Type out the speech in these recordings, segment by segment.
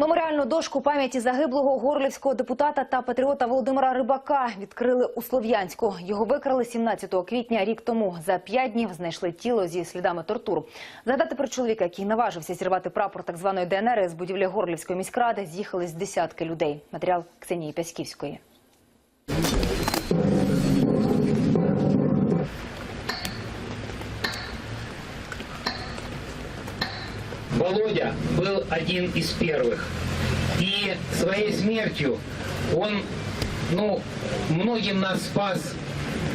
Меморіальну дошку пам'яті загиблого горлівського депутата та патріота Володимира Рибака відкрили у Слов'янську. Його викрали 17 квітня рік тому. За п'ять днів знайшли тіло зі слідами тортур. Згадати про чоловіка, який наважився зірвати прапор так званої ДНР з будівлі Горлівської міськради, з'їхались десятки людей. Матеріал Ксенії Пяськівської. Володя был один из первых. И своей смертью он, ну, многим нас спас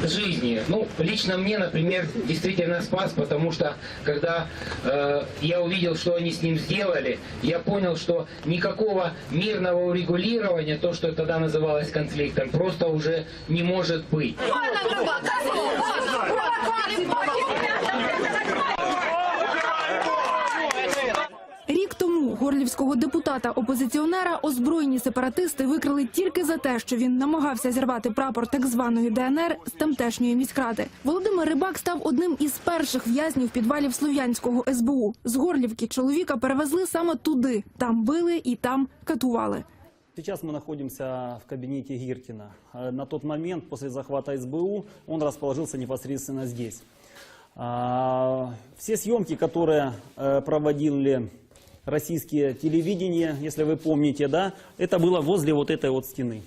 жизни. Ну, лично мне, например, действительно спас, потому что когда э, я увидел, что они с ним сделали, я понял, что никакого мирного урегулирования, то, что тогда называлось конфликтом, просто уже не может быть. горлівського депутата-опозиціонера озброєні сепаратисти викрили тільки за те, що він намагався зірвати прапор так званої ДНР з тамтешньої міськради. Володимир Рибак став одним із перших в'язнів підвалів слов'янського СБУ. З Горлівки чоловіка перевезли саме туди. Там били і там катували. Сейчас мы находимся в кабинете Гиркина. Э, На тот момент, после захвата СБУ, он расположился непосредственно здесь. А, Все съемки, которые э, проводили российские телевидения, если вы помните, да, это было возле вот этой вот стены.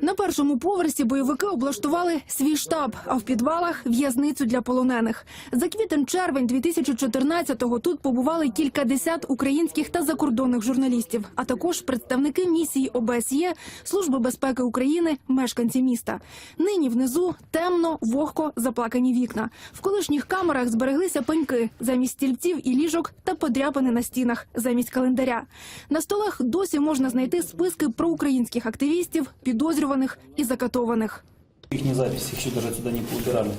На першому поверсі бойовики облаштували свій штаб, а в підвалах в'язницю для полонених. За квітень-червень 2014-го тут побували кількадесят українських та закордонних журналістів, а також представники місії ОБСЄ, Служби безпеки України, мешканці міста. Нині внизу темно, вогко, заплакані вікна. В колишніх камерах збереглися пеньки замість стільців і ліжок та подряпини на стінах замість календаря. На столах досі можна знайти списки проукраїнських активістів, підозрюваних і закатованих. Их записи еще даже отсюда не поубирали.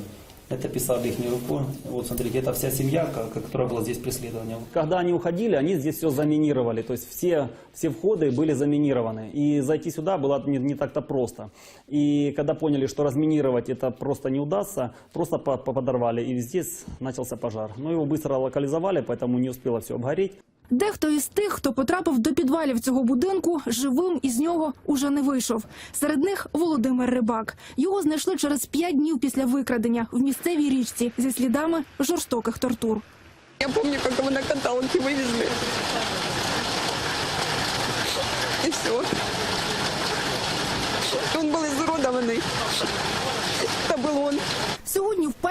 Это писали их рукой. Вот смотрите, это вся семья, которая была здесь преследования. Когда они уходили, они здесь все заминировали. То есть все, все входы были заминированы. И зайти сюда было не, не так-то просто. И когда поняли, что разминировать это просто не удастся, просто по- по- подорвали. И здесь начался пожар. Но его быстро локализовали, поэтому не успело все обгореть. Дехто із тих, хто потрапив до підвалів цього будинку, живим із нього уже не вийшов. Серед них Володимир Рибак. Його знайшли через п'ять днів після викрадення в місцевій річці зі слідами жорстоких тортур. Я помню, как его на каталке вывезли. И все. Он был изуродованный. Это был он.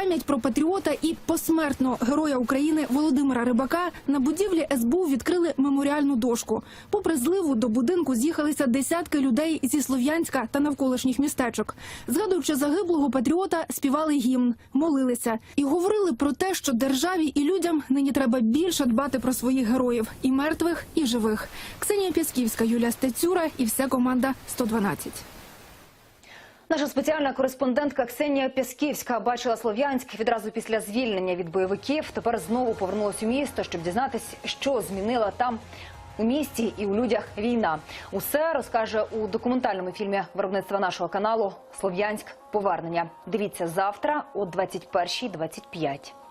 Пам'ять про патріота і посмертно героя України Володимира Рибака на будівлі СБУ відкрили меморіальну дошку. Попри зливу до будинку з'їхалися десятки людей зі Слов'янська та навколишніх містечок. Згадуючи загиблого патріота, співали гімн, молилися і говорили про те, що державі і людям нині треба більше дбати про своїх героїв і мертвих, і живих. Ксенія Пясківська, Юлія Стецюра і вся команда 112. Наша спеціальна кореспондентка Ксенія Пясківська бачила Слов'янськ відразу після звільнення від бойовиків. Тепер знову повернулась у місто, щоб дізнатись, що змінила там у місті і у людях війна. Усе розкаже у документальному фільмі виробництва нашого каналу Слов'янськ. Повернення. Дивіться завтра о 21.25.